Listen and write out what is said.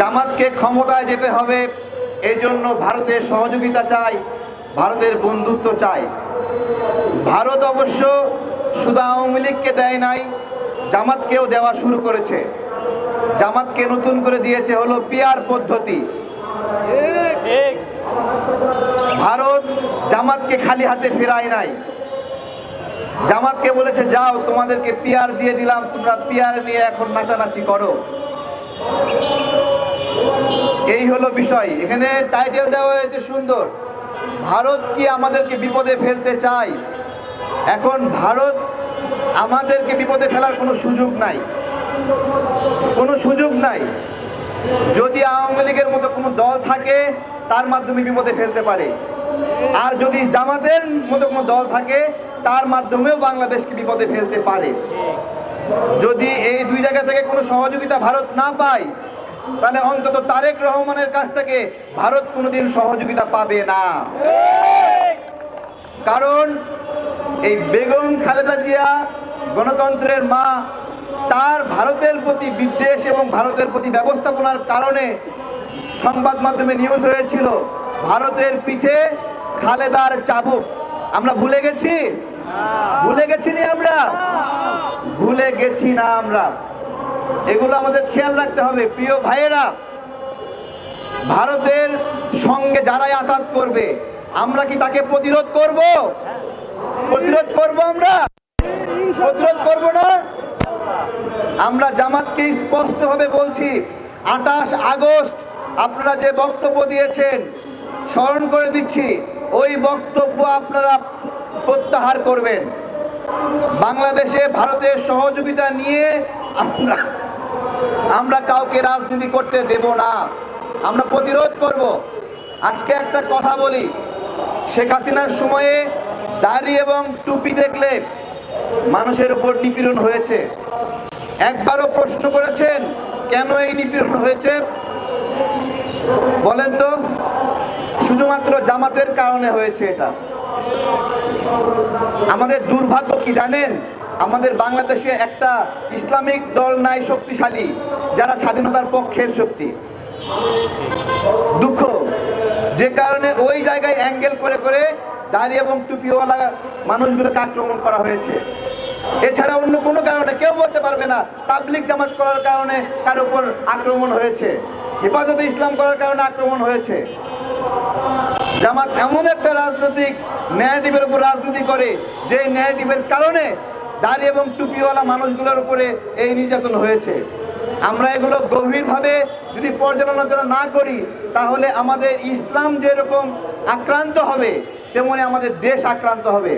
জামাতকে ক্ষমতায় যেতে হবে। এই জন্য ভারতের সহযোগিতা চাই, ভারতের বন্ধুত্ব চাই। ভারত অবশ্য শুধু আওয়ামী লীগকে দেয় নাই, জামাতকেও দেওয়া শুরু করেছে। জামাতকে নতুন করে দিয়েছে হলো পিয়ার পদ্ধতি। ভারত জামাতকে খালি হাতে ফেরায় নাই। জামাতকে বলেছে, যাও, তোমাদেরকে পিয়ার দিয়ে দিলাম, তোমরা পিয়ার নিয়ে এখন নাচানাচি করো। এই হলো বিষয়। এখানে টাইটেল দেওয়া হয়েছে সুন্দর। ভারত কি আমাদেরকে বিপদে ফেলতে চায়? এখন ভারত আমাদেরকে বিপদে ফেলার কোনো সুযোগ নাই। কোনো সুযোগ নাই। যদি আওয়ামী লীগের মতো কোনো দল থাকে, তার মাধ্যমে বিপদে ফেলতে পারে। আর যদি জামাতের মতো কোনো দল থাকে, তার মাধ্যমেও বাংলাদেশকে বিপদে ফেলতে পারে। যদি এই দুই জায়গা থেকে কোনো সহযোগিতা ভারত না পায় তাহলে অন্তত তারেক রহমানের কাছ থেকে ভারত কোনোদিন সহযোগিতা পাবে না। কারণ এই বেগম খালেদা জিয়া গণতন্ত্রের মা, তার ভারতের প্রতি বিদ্বেষ এবং ভারতের প্রতি ব্যবস্থাপনার কারণে সংবাদ মাধ্যমে নিউজ হয়েছিল, ভারতের পিঠে খালেদার চাবুক। আমরা ভুলে গেছি? ভুলে গেছি নি আমরা? ভুলে গেছি না আমরা। এগুলো আমাদের খেয়াল রাখতে হবে। প্রিয় ভাইয়েরা, ভারতের সঙ্গে যারাই আঘাত করবে, আমরা কি তাকে প্রতিরোধ করব? প্রতিরোধ করব আমরা? প্রতিরোধ করব না? আমরা জামাতকে স্পষ্টভাবে বলছি, আঠাশ আগস্ট আপনারা যে বক্তব্য দিয়েছেন, স্মরণ করে দিচ্ছি, ওই বক্তব্য আপনারা প্রত্যাহার করবেন। বাংলাদেশে ভারতের সহযোগিতা নিয়ে আমরা আমরা কাউকে রাজনীতি করতে দেব না। আমরা প্রতিরোধ করব। আজকে একটা কথা বলি। শেখ হাসিনার সময়ে দাড়ি এবং টুপি দেখলে মানুষের উপর নিপীড়ন হয়েছে। একবারও প্রশ্ন করেছেন, কেন এই নিপীড়ন হয়েছে? বলেন তো, শুধুমাত্র জামাতের কারণে হয়েছে এটা। আমাদের দুর্ভাগ্য কি জানেন? আমাদের বাংলাদেশে একটা ইসলামিক দল নাই শক্তিশালী, যারা স্বাধীনতার পক্ষের শক্তি। দুঃখ, যে কারণে ওই জায়গায় অ্যাঙ্গেল করে করে দাড়ি এবং টুপিওয়ালা মানুষগুলোকে আক্রমণ করা হয়েছে। এছাড়া অন্য কোনো কারণে কেউ বলতে পারবে না তাবলিক জামাত করার কারণে কার উপর আক্রমণ হয়েছে। হেফাজতে ইসলাম করার কারণে আক্রমণ হয়েছে। জামাত এমন একটা রাজনৈতিক ন্যারেটিভের উপর রাজনীতি করে, যে ন্যারেটিভের কারণে দাড়ি এবং টুপিওয়ালা মানুষগুলোর উপরে এই নির্যাতন হয়েছে। আমরা এগুলো গভীরভাবে যদি পর্যালোচনা না করি, তাহলে আমাদের ইসলাম যেরকম আক্রান্ত হবে, তেমনি আমাদের দেশ আক্রান্ত হবে।